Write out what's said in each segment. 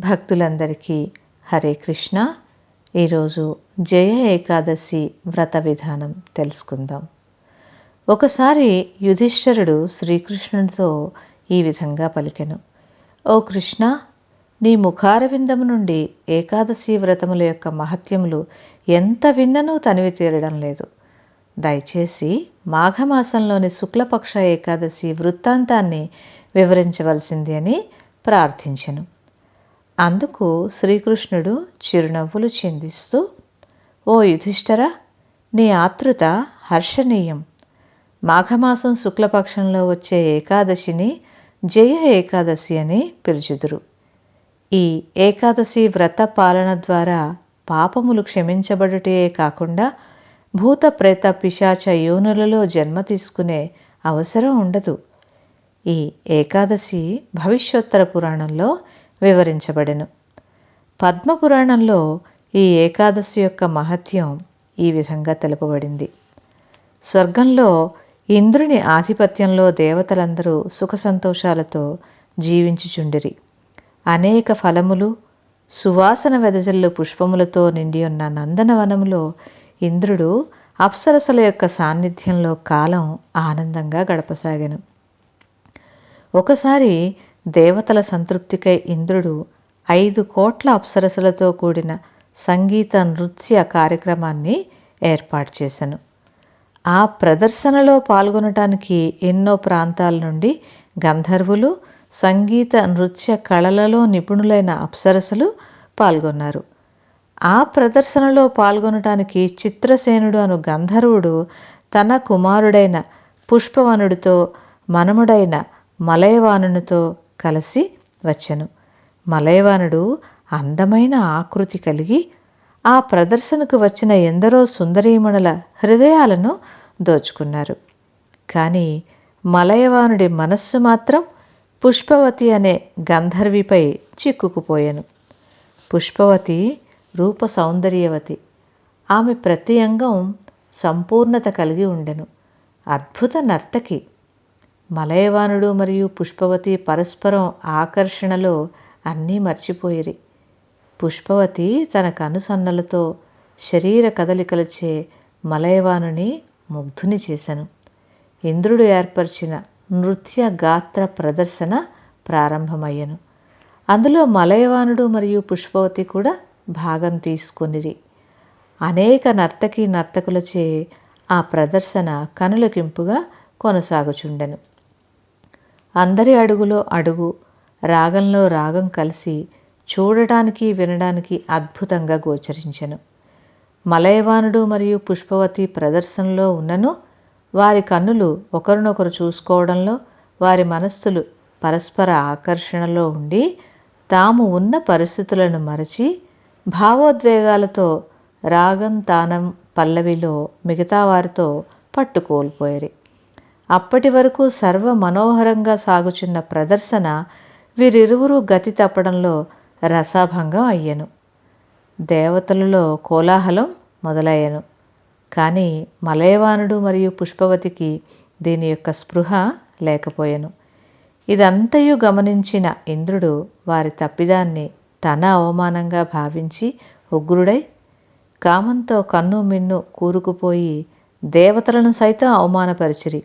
భక్తులందరికీ హరే కృష్ణ. ఈరోజు జయ ఏకాదశి వ్రత విధానం తెలుసుకుందాం. ఒకసారి యుధిష్ఠరుడు శ్రీకృష్ణుడితో ఈ విధంగా పలికెను. ఓ కృష్ణ నీ ముఖారవిందము నుండి ఏకాదశి వ్రతముల యొక్క మహత్యములు ఎంత విన్ననూ తనివి తీరడం లేదు. దయచేసి మాఘమాసంలోని శుక్లపక్ష ఏకాదశి వృత్తాంతాన్ని వివరించవలసింది అని ప్రార్థించెను. అందుకు శ్రీకృష్ణుడు చిరునవ్వులు చిందిస్తూ ఓ యుధిష్ఠర నీ ఆతృత హర్షణీయం. మాఘమాసం శుక్లపక్షంలో వచ్చే ఏకాదశిని జయ ఏకాదశి అని పిలుచుదురు. ఈ ఏకాదశి వ్రత పాలన ద్వారా పాపములు క్షమించబడుటే కాకుండా భూత ప్రేత పిశాచ యోనులలో జన్మ తీసుకునే అవసరం ఉండదు. ఈ ఏకాదశి భవిష్యోత్తర పురాణంలో వివరించబడెను. పద్మపురాణంలో ఈ ఏకాదశి యొక్క మహత్యం ఈ విధంగా తెలుపబడింది. స్వర్గంలో ఇంద్రుని ఆధిపత్యంలో దేవతలందరూ సుఖ సంతోషాలతో జీవించుచుండిరి. అనేక ఫలములు సువాసన వెదజల్లు పుష్పములతో నిండి ఉన్న నందనవనములో ఇంద్రుడు అప్సరసల యొక్క సాన్నిధ్యంలో కాలం ఆనందంగా గడపసాగాను. ఒకసారి దేవతల సంతృప్తికై ఇంద్రుడు ఐదు కోట్ల అప్సరసలతో కూడిన సంగీత నృత్య కార్యక్రమాన్ని ఏర్పాటు చేశాను. ఆ ప్రదర్శనలో పాల్గొనటానికి ఎన్నో ప్రాంతాల నుండి గంధర్వులు సంగీత నృత్య కళలలో నిపుణులైన అప్సరసలు పాల్గొన్నారు. ఆ ప్రదర్శనలో పాల్గొనటానికి చిత్రసేనుడు అను గంధర్వుడు తన కుమారుడైన పుష్పవనుడితో మనముడైన మలయవానునితో కలిసి వచ్చెను. మలయవానుడు అందమైన ఆకృతి కలిగి ఆ ప్రదర్శనకు వచ్చిన ఎందరో సుందరీమణుల హృదయాలను దోచుకున్నారు. కానీ మలయవానుడి మనస్సు మాత్రం పుష్పవతి అనే గంధర్విపై చిక్కుకుపోయాను. పుష్పవతి రూప సౌందర్యవతి. ఆమె ప్రతి అంగం సంపూర్ణత కలిగి ఉండెను. అద్భుత నర్తకి. మలయవానుడు మరియు పుష్పవతి పరస్పరం ఆకర్షణలో అన్నీ మర్చిపోయిరి. పుష్పవతి తన కనుసన్నలతో శరీర కదలికలచే మలయవానుని ముగ్ధుని చేశాను ఇంద్రుడు ఏర్పరిచిన నృత్య గాత్ర ప్రదర్శన ప్రారంభమయ్యను. అందులో మలయవానుడు మరియు పుష్పవతి కూడా భాగం తీసుకొనిరి. అనేక నర్తకి నర్తకులచే ఆ ప్రదర్శన కనులకింపుగా కొనసాగుచుండెను. అందరి అడుగులో అడుగు రాగంలో రాగం కలిసి చూడటానికి వినడానికి అద్భుతంగా గోచరించెను. మలయవానుడు మరియు పుష్పవతి ప్రదర్శనలో ఉన్నను వారి కన్నులు ఒకరినొకరు చూసుకోవడంలో వారి మనస్సులు పరస్పర ఆకర్షణలో ఉండి తాము ఉన్న పరిస్థితులను మరచి భావోద్వేగాలతో రాగం తానం పల్లవిలో మిగతా వారితో పట్టుకోల్పోయారు. అప్పటి వరకు సర్వ మనోహరంగా సాగుచున్న ప్రదర్శన వీరిరువురు గతి తప్పడంలో రసాభంగం అయ్యను. దేవతలలో కోలాహలం మొదలయ్యను. కానీ మలయవానుడు మరియు పుష్పవతికి దీని యొక్క స్పృహ లేకపోయాను. ఇదంతయు గమనించిన ఇంద్రుడు వారి తప్పిదాన్ని తన అవమానంగా భావించి ఉగ్రుడై కామంతో కన్ను మిన్ను కూరుకుపోయి దేవతలను సైతం అవమానపరిచిరి.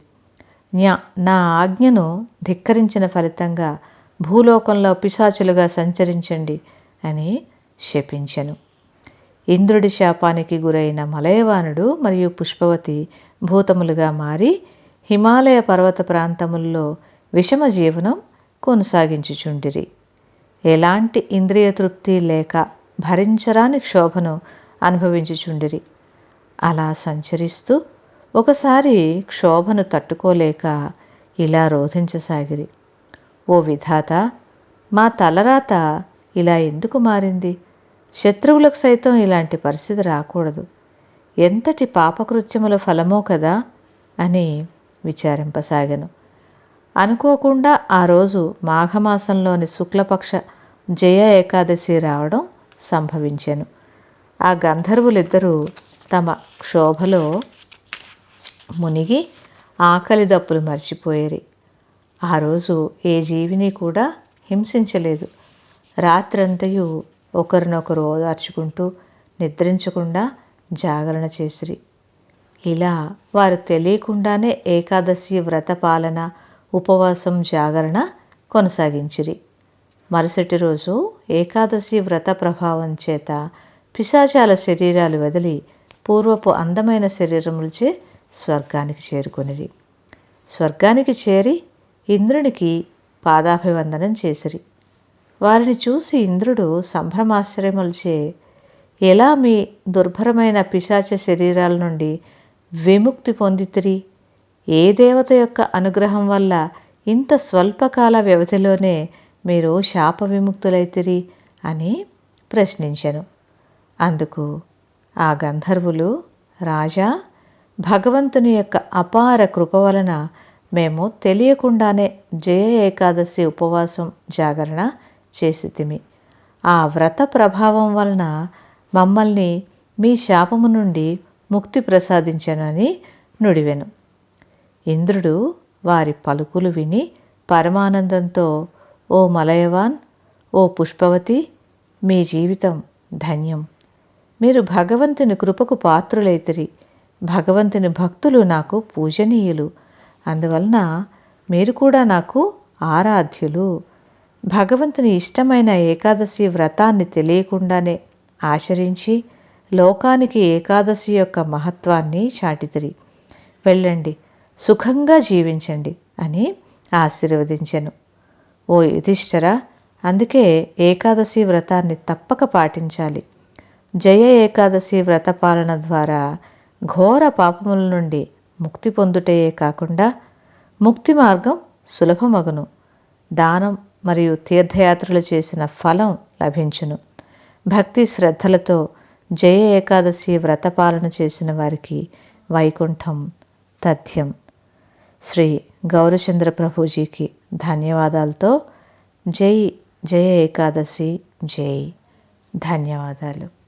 న్యా నా ఆజ్ఞను ధిక్కరించిన ఫలితంగా భూలోకంలో పిశాచులుగా సంచరించండి అని శపించెను. ఇంద్రుడి శాపానికి గురైన మలయవానుడు మరియు పుష్పవతి భూతములుగా మారి హిమాలయ పర్వత ప్రాంతముల్లో విషమ జీవనం కొనసాగించుచుండిరి. ఎలాంటి ఇంద్రియ తృప్తి లేక భరించరాని క్షోభను అనుభవించుచుండిరి. అలా సంచరిస్తూ ఒకసారి క్షోభను తట్టుకోలేక ఇలా రోధించసాగిరి. ఓ విధాత మా తలరాత ఇలా ఎందుకు మారింది? శత్రువులకు సైతం ఇలాంటి పరిస్థితి రాకూడదు. ఎంతటి పాపకృత్యముల ఫలమో కదా అని విచారింపసాగాను. అనుకోకుండా ఆ రోజు మాఘమాసంలోని శుక్లపక్ష జయ ఏకాదశి రావడం సంభవించాను. ఆ గంధర్వులిద్దరూ తమ క్షోభలో మునిగి ఆకలి దప్పులు మర్చిపోయేరి. ఆ రోజు ఏ జీవిని కూడా హింసించలేదు. రాత్రంతయు ఒకరినొకరు ఓదార్చుకుంటూ నిద్రించకుండా జాగరణ చేసిరి. ఇలా వారు తెలియకుండానే ఏకాదశి వ్రత పాలన ఉపవాసం జాగరణ కొనసాగించిరి. మరుసటి రోజు ఏకాదశి వ్రత ప్రభావం చేత పిశాచాల శరీరాలు వదిలి పూర్వపు అందమైన శరీరములచే స్వర్గానికి చేరుకొనిరి. స్వర్గానికి చేరి ఇంద్రునికి పాదాభివందనం చేసిరి. వారిని చూసి ఇంద్రుడు సంభ్రమాశ్రయములచే ఎలా మీ దుర్భరమైన పిశాచ శరీరాల నుండి విముక్తి పొందితిరి? ఏ దేవత యొక్క అనుగ్రహం వల్ల ఇంత స్వల్పకాల వ్యవధిలోనే మీరు శాప విముక్తులైతిరి అని ప్రశ్నించెను. అందుకు ఆ గంధర్వులు రాజా భగవంతుని యొక్క అపార కృప వలన మేము తెలియకుండానే జయ ఏకాదశి ఉపవాసం జాగరణ చేసితిమి. ఆ వ్రత ప్రభావం వలన మమ్మల్ని మీ శాపము నుండి ముక్తి ప్రసాదించనని నుడివెను. ఇంద్రుడు వారి పలుకులు విని పరమానందంతో ఓ మలయవాన్ ఓ పుష్పవతి మీ జీవితం ధన్యం. మీరు భగవంతుని కృపకు పాత్రులైతిరి. భగవంతుని భక్తులు నాకు పూజనీయులు. అందువలన మీరు కూడా నాకు ఆరాధ్యులు. భగవంతుని ఇష్టమైన ఏకాదశి వ్రతాన్ని తెలియకుండానే ఆచరించి లోకానికి ఏకాదశి యొక్క మహత్వాన్ని చాటితిరి. వెళ్ళండి సుఖంగా జీవించండి అని ఆశీర్వదించెను. ఓ యుధిష్ఠర అందుకే ఏకాదశి వ్రతాన్ని తప్పక పాటించాలి. జయ ఏకాదశి వ్రత పాలన ద్వారా ఘోర పాపముల నుండి ముక్తి పొందుటయే కాకుండా ముక్తి మార్గం సులభమగును. దానం మరియు తీర్థయాత్రలు చేసిన ఫలం లభించును. భక్తి శ్రద్ధలతో జయ ఏకాదశి వ్రతపాలన చేసిన వారికి వైకుంఠం తథ్యం. శ్రీ గౌరచంద్ర ప్రభుజీకి ధన్యవాదాలతో జై జయ ఏకాదశి జై. ధన్యవాదాలు.